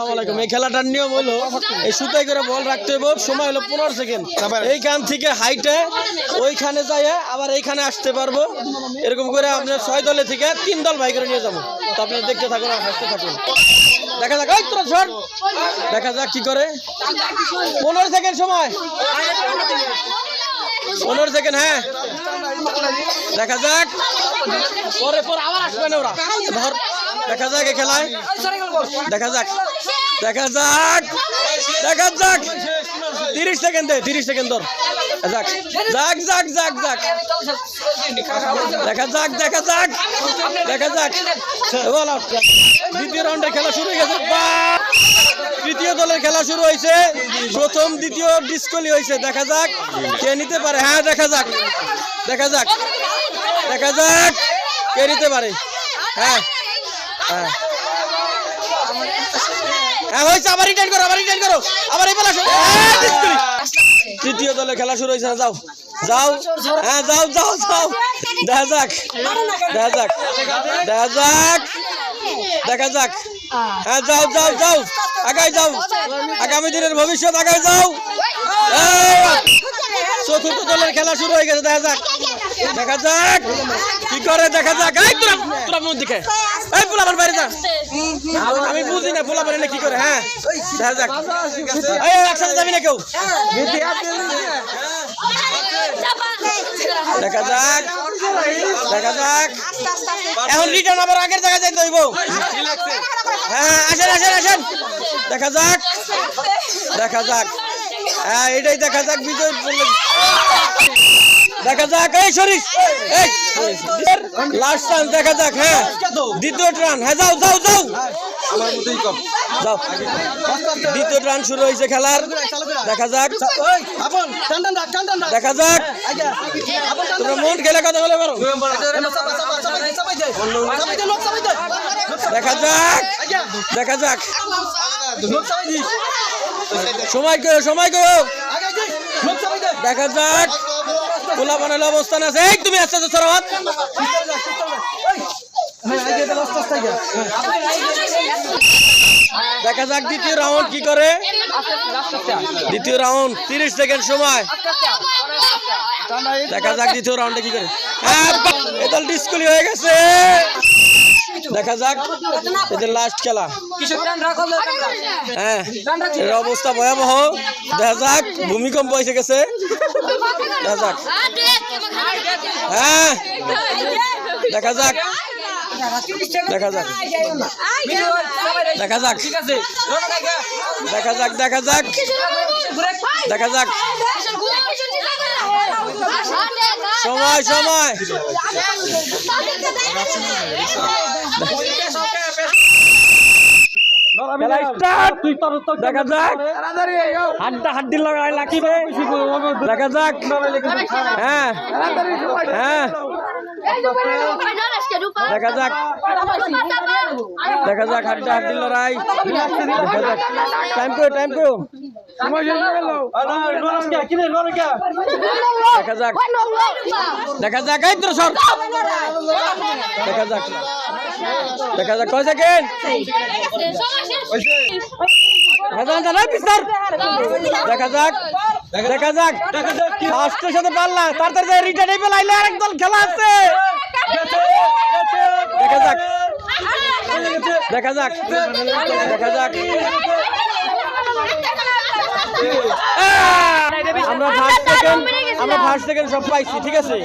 আলাইকুম। এই খেলাটার নিয়ম হলো বল রাখতে হবে সময় হলো পনেরো সেকেন্ড। এইখান থেকে হাইটে ওইখানে যাই আবার এইখানে আসতে পারব। এরকম করে আপনার ছয় দলে থেকে তিন দল ভাই করে নিয়ে যাব। তো আপনারা থাকুন দেখা যাক ওই তোরা দেখা যাক কি করে। পনেরো সেকেন্ড সময়। পনেরো সেকেন্ড হ্যাঁ। দেখা যাক। পরে পরে ধর। দেখা যাক খেলায়। দেখা যাক। দেখা যাক। দেখা যাক। তিরিশ সেকেন্ড তিরিশ সেকেন্ড ধর। যাক। যাক যাক যাক যাক। দেখা যাক দেখা যাক। দেখা যাক। বল দ্বিতীয় রাউন্ডের খেলা শুরু হয়ে গেছে! তৃতীয় দলের খেলা শুরু হয়েছে। প্রথম, দ্বিতীয় ডিসকলি হয়েছে। দেখা যাক কে নিতে পারে। হ্যাঁ দেখা যাক। দেখা যাক। দেখা যাক কে নিতে পারে। হ্যাঁ। হ্যাঁ হ্যাঁ হয়েছে আবার রিটার্ন করো আবার রিটার্ন করো। আবার এই বেলা তৃতীয় দলে খেলা শুরু হয়েছে না, যাও। যাও। হ্যাঁ যাও যাও যাও। দেখা যাক। দেখা যাক। দেখা যাক। দেখা যাক। হ্যাঁ যাও যাও যাও। আগাই যাও। আগামী দিনের ভবিষ্যৎ আগাই যাও। চতুর্থ দলের খেলা শুরু হয়ে গেছে, দেখা যাক। দেখা যাক। কি করে, দেখা যাক। এই তোরা তোরা মুখ দিকে। এই পোলাপান বাইরে যা। আমি বুঝি না পোলাপান এনে কি করে হ্যাঁ? দেখা যাক। এই, একসাথে যাবি না কেউ? দেখা যাক। দেখা যাক। এখন রিটার্ন আবার আগের জায়গায় যাইতে হইব। হ্যাঁ আসেন আসেন আসেন। দেখা যাক। দেখা যাক। হ্যাঁ এটাই দেখা যাক বিজয় দেখা যাক এই এই লাস্ট রান দেখা যাক হ্যাঁ। দ্বিতীয় রান হ্যাঁ যাও যাও যাও। যাও। দ্বিতীয় রান শুরু হয়েছে খেলার। দেখা যাক। দেখা যাক। তোমরা মন খেলে কথা বলে পারো দেখা যাক। দেখা যাক। সময় করো সময় করো। দেখা যাক। খোলা বানালে অবস্থান আছে। এই তুমি আস্তে আস্তে দেখা যাক দ্বিতীয় রাউন্ড কি করে। দ্বিতীয় রাউন্ড তিরিশ সেকেন্ড সময়। দেখা যাক দ্বিতীয় রাউন্ডে কি করে। হ্যাঁ, বাহ! এটা ডিসকুলি হয়ে গেছে। দেখা যাক এদের লাস্ট খেলা। হ্যাঁ এর অবস্থা ভয়াবহ। দেখা যাক ভূমিকম্প এসে গেছে। দেখা যাক। হ্যাঁ দেখা যাক। দেখা যাক। দেখা যাক। দেখা যাক দেখা যাক। দেখা যাক। সময় সময় দেখা যাক। হাড্ডা হাড্ডি লাগাই লাকিবে দেখা যাক। হ্যাঁ। হ্যাঁ। দেখা যাক। দেখা যাক হাড্ডা হাড্ডি লড়াই। দেখা যাক। টাইম করো টাইম করো দেখা যাক দেখা যাক এই তো সর দেখা যাক দেখা যাক কয় সেকেন্ড দেখা যাক দেখা যাক দেখা যাক ফার্স্টের সাথে পারলা তাড়াতাড়ি রিটার্ন এই পেলাইলে আরেক দল খেলা আছে দেখা যাক দেখা যাক দেখা যাক আহ! আমরা ফার্স্ট সেকেন্ড আমরা ফার্স্ট সেকেন্ড সব পাইছি ঠিক আছে?